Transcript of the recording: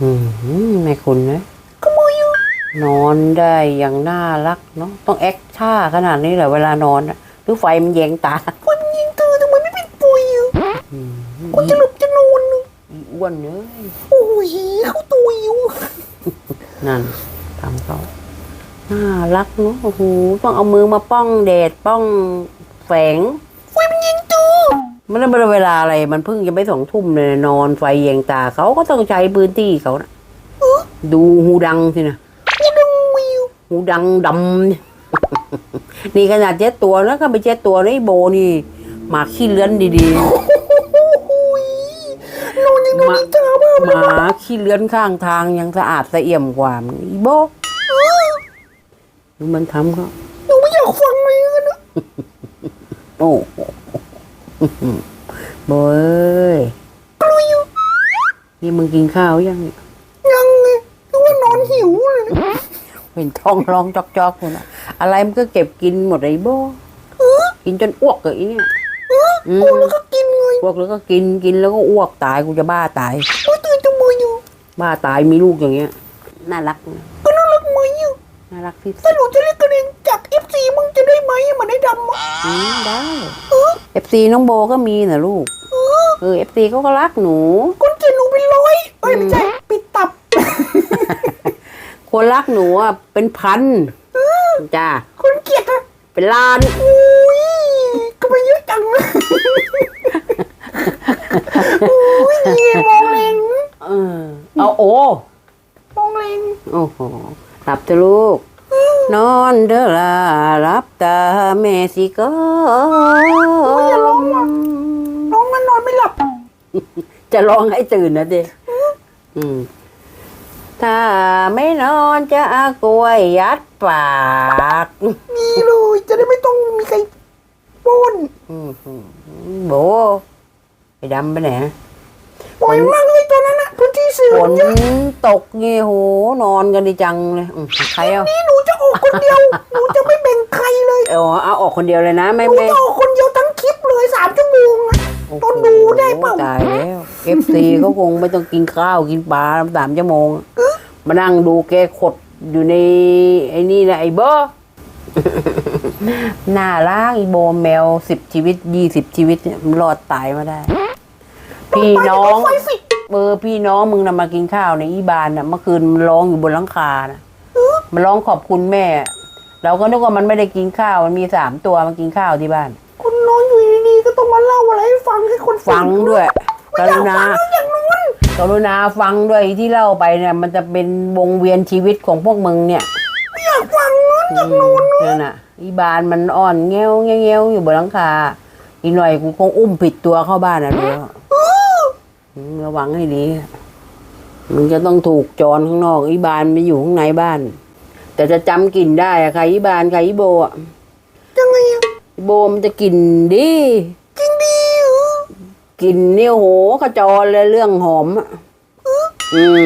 อืมแม่คุณนะขโมยอยู่นอนได้อย่างน่ารักเนาะต้องแอคท่าขนาดนี้เหรอเวลานอนอะหรือไฟมันแยงตาคนยิงเธอทำไมไม่เป็นปุยอยู่อืมกูจะหลับจะนอนอยู่อีอ้วนเนยโอ้ยเขาตุยอยู่นั่นทำเขาน่ารักเนาะโอ้โหต้องเอามือมาป้องแดดป้องแฝงไฟมันยิงเธอ มันไม่ได้เวลาอะไร มันเพิ่งจะไปสองทุ่มเลยนอนไฟแยงตาเขาก็ต้องใช้พื้นที่เขานะดูหูดังสินะกูดึงวิวหูดังดำนี่นี่ขนาดเจ็ดตัวแล้วก็ไปเจ็ดตัวนะไอ้โบนี่หมาขี้เลื้อนดีโอ้ยนอนยังๆโดหนมานินจาบ้าหมาขี้เลื้อนข้างทางยังสะอาดสะเอี่ยมกว่ามันอีโบดูมันทำก็หนูไม่อยากฟังเลยนะโอ้โห โบเอ้ยกลัวอยู่นี่มึงกินข้าวยังเนี่ยยังไงคือว่านอนหิวเลยเห็นท้องร้องจอกๆเลยนะอะไรมันก็เก็บกินหมดไอ้โบกินจนอ้วกเลยเนี่ยอืมกูแล้วก็กินไงอ้วกแล้วก็กินกินแล้วก็อ้วกตายกูจะบ้าตายกูตื่นจะมืออยู่บ้าตายมีลูกอย่างเงี้ย น่ารักนะก็น่ารักมืออยู่น่ารักที่สุถ้าดหนูจะเรียกกันเองจากเอฟซีมึงจะได้ไหมเหมือนไอ้ดำอะอืมได้ เอฟซีน้องโบก็มีนะลูก เออเอฟซีเขาก็รักหนู คนเกลียดหนูเป็นร้อยเอ้ยไม่ใช่ปิดตับ คนรักหนูอะเป็นพันจ้าคนเกลียดอะเป็นล้านอุ้ยก็ไปเยอะจังเลยอุ้ยนี่มองแรงเออเอาโอ้มองแรงโอ้โหหลับเถอะลูก นอนเด้อล่ะรับตาแม่สิก็อย่าร้องว่ะ น้องมันนอนไม่หลับ จะร้องให้ตื่นนะเด็อืม ถ้าไม่นอนจะเอากล้วยยัดปากมีเลยจะได้ไม่ต้องมีใครปล้นอืมโบไอ้ดำไปไหนปล่อยมากเลยตัวนั้นอะพื้นที่สื่อฝนเยอะตกเงี้ยโหนอนกันดีจังเลยอืมใครเอา นี่หนูจะ ออกคนเดียว หนูจะไม่แบ่งใครเลย เอาเอาออกคนเดียวเลยนะไม่หนูไม่จะออกคนเดียวทั้งคลิปเลยสามชั่วโมงอะโอ้โหตอนดูได้เปล่า ตายแล้วเอฟซีเขาคงไม่ต้องกินข้าวกินปลาสามชั่วโมง มานั่งดูแกขดอยู่ในไอ้นี่นะไอ้โบน่ารักอีโบแมวสิบชีวิตยี่สิบชีวิตเนี่ยมันรอดตายมาได้ พี่น้องไฟฟิกเออพี่น้องมึงนำมากินข้าวในอีบานน่ะเมื่อคืนมันร้องอยู่บนหลังคานะ มันร้องขอบคุณแม่ เราก็นึกว่ามันไม่ได้กินข้าวมันมีสามตัวมากินข้าวที่บ้าน คุณนอนอยู่ดีๆก็ต้องมาเล่าอะไรให้ฟังให้คนฟังด้วยกไม่อยารุกณาฟังแล้วอย่างนู้นกรุณาฟังด้วยที่เล่าไปเนี่ยมันจะเป็นวงเวียนชีวิตของพวกมึงเนี่ยไม่อยากฟังนู้นอืมนั่นน่ะอีบานมันอ่อนเงี้ยวเงี้ยวเงี้ยวอยู่บนหลังคา อีกหน่อยกูคงอุ้มผิดตัวเข้าบ้านอะเดี๋ยวอืมระวังให้ดี มึงจะต้องถูกจรข้างนอก อีบานไปอยู่ข้างในบ้าน แต่จะจำกลิ่นได้อะใครอีบานใครอีโบอะยังไงอะอีโบมันจะกลิ่นดีจริงดีเหรอกลิ่นเนี่ยโหขจรเลยเรื่องหอมอะ อืม